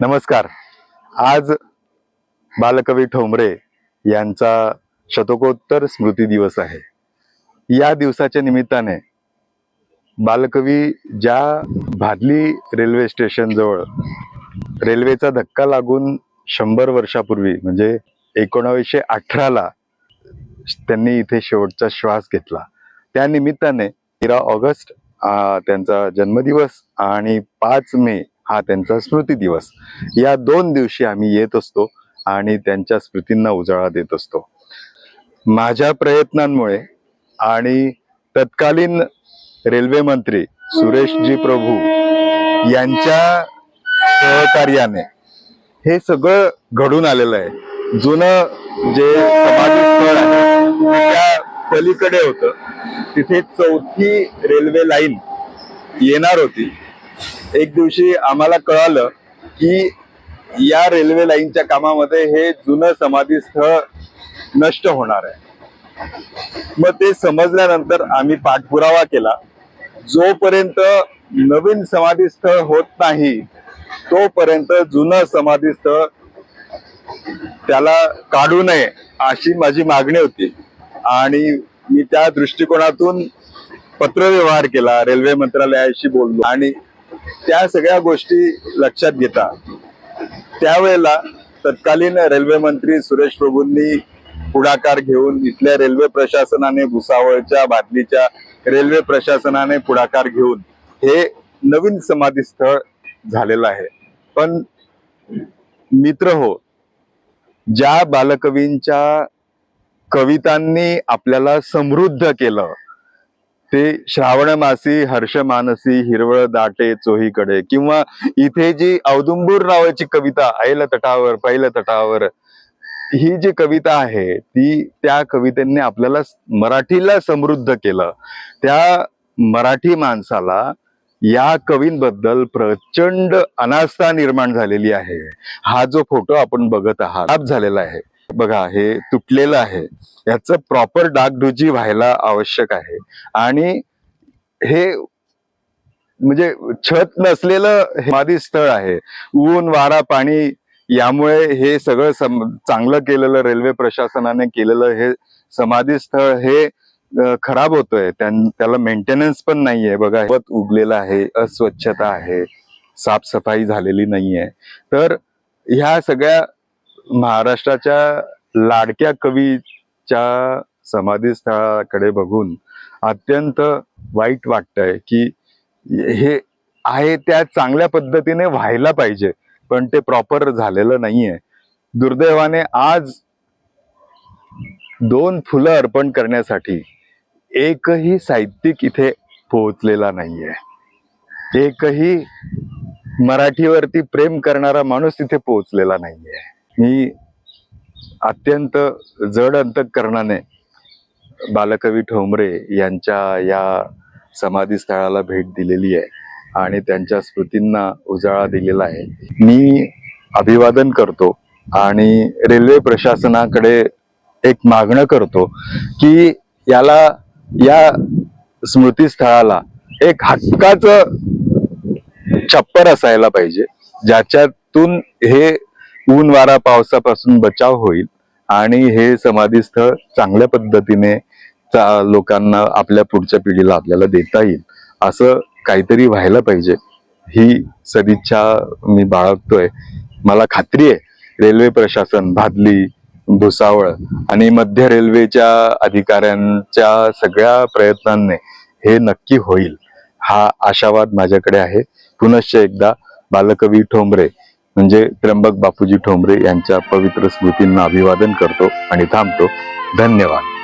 नमस्कार. आज बालकवी ठोंबरे यांचा शतकोत्तर स्मृती दिवस आहे. या दिवसाच्या निमित्ताने बालकवी ज्या भादली रेल्वे स्टेशन जवळ रेल्वेचा धक्का लागून शंभर वर्षापूर्वी म्हणजे एकोणावीसशे अठराला त्यांनी इथे शेवटचा श्वास घेतला. त्या निमित्ताने तेरा ऑगस्ट त्यांचा जन्मदिवस आणि पाच मे हा त्यांचा स्मृती दिवस. या दोन दिवशी आम्ही येत असतो आणि त्यांच्या स्मृतींना उजाळा देत असतो. माझ्या प्रयत्नांमुळे आणि तत्कालीन रेल्वे मंत्री सुरेशजी प्रभू यांच्या सहकार्याने हे सगळं घडून आलेलं आहे. जुनं जे समाधी स्थळ आहे त्या पलीकडे होतं. तिथे चौथी रेल्वे लाईन येणार होती. एक दिवशी आम्हाला कळालं की या रेल्वे लाईनच्या कामामध्ये हे जुनं समाधी स्थळ नष्ट होणार आहे. मग ते समजल्यानंतर आम्ही पाठपुरावा केला. जोपर्यंत नवीन समाधी स्थळ होत नाही तोपर्यंत जुनं समाधी स्थळ त्याला काढू नये अशी माझी मागणी होती. आणि मी त्या दृष्टिकोनातून पत्रव्यवहार केला रेल्वे मंत्रालयाशी बोललो. आणि त्या सगळ्या गोष्टी लक्षात घेता. त्यावेळेला तत्कालीन रेल्वे मंत्री सुरेश प्रभूंनी पुढाकार घेऊन इथल्या रेल्वे प्रशासनाने भुसावळच्या बादलीच्या रेल्वे प्रशासनाने पुढाकार घेऊन हे नवीन समाधी स्थळ झालेलं आहे. पण मित्र हो ज्या बालकवींच्या कवितांनी आपल्याला समृद्ध केलं ते श्रावण मासी हर्ष मानसी हिरवळ दाटे चोहीकडे किंवा इथे जी औदुंबूर नावाची कविता ऐल तटावर पैल तटावर ही जी कविता आहे ती त्या कवितेने आपल्याला मराठीला समृद्ध केलं. त्या मराठी माणसाला या कवींबद्दल प्रचंड अनास्था निर्माण झालेली आहे. हा जो फोटो आपण बघत आहात झालेला आहे. बघा हे तुटलेलं आहे. याचं प्रॉपर डागडुजी व्हायला आवश्यक आहे. आणि हे म्हणजे छत नसलेलं हे स्थळ आहे. ऊन वारा पाणी यामुळे हे सगळं सम चांगलं केलेलं रेल्वे प्रशासनाने केलेलं हे समाधी स्थळ हे खराब होतोय. त्याला मेंटेनन्स पण नाहीये. बघा गवत उगलेलं आहे अस्वच्छता आहे साफसफाई झालेली नाहीये. तर ह्या सगळ्या महाराष्ट्राच्या लाडक्या कवीच्या समाधीस्थळाकडे बघून अत्यंत वाईट वाटतंय की हे आहे त्या चांगल्या पद्धतीने व्हायला पाहिजे पण ते प्रॉपर झालेलं नाहीये. दुर्दैवाने आज दोन फुलं अर्पण करण्यासाठी एकही साहित्यिक इथे पोहोचलेला नाहीये. एकही मराठीवरती प्रेम करणारा माणूस तिथे पोहोचलेला नाहीये. मी अत्यंत जड अंतकरणाने बालकवी ठोंबरे यांच्या या समाधीस्थळाला भेट दिलेली आहे आणि त्यांच्या स्मृतींना उजाळा दिलेला आहे. मी अभिवादन करतो आणि रेल्वे प्रशासनाकडे एक मागणं करतो की याला या स्मृतीस्थळाला एक हक्काचं छप्पर असायला पाहिजे ज्याच्यातून हे ऊन वारा पावसापासून बचाव होईल आणि हे समाधीस्थळ चांगल्या पद्धतीने चा- लोकांना आपल्या पुढच्या पिढीला आपल्याला देता येईल. असं काहीतरी व्हायला पाहिजे. ही सदिच्छा मी बाळगतोय. मला खात्री आहे रेल्वे प्रशासन भादली भुसावळ आणि मध्य रेल्वेच्या अधिकाऱ्यांच्या सगळ्या प्रयत्नांनी हे नक्की होईल. हा आशावाद माझ्याकडे आहे. पुनश्च एकदा बालकवी ठोंबरे म्हणजे त्र्यंबक बापूजी ठोंबरे यांच्या पवित्र स्मृतींना अभिवादन करतो आणि थांबतो. धन्यवाद.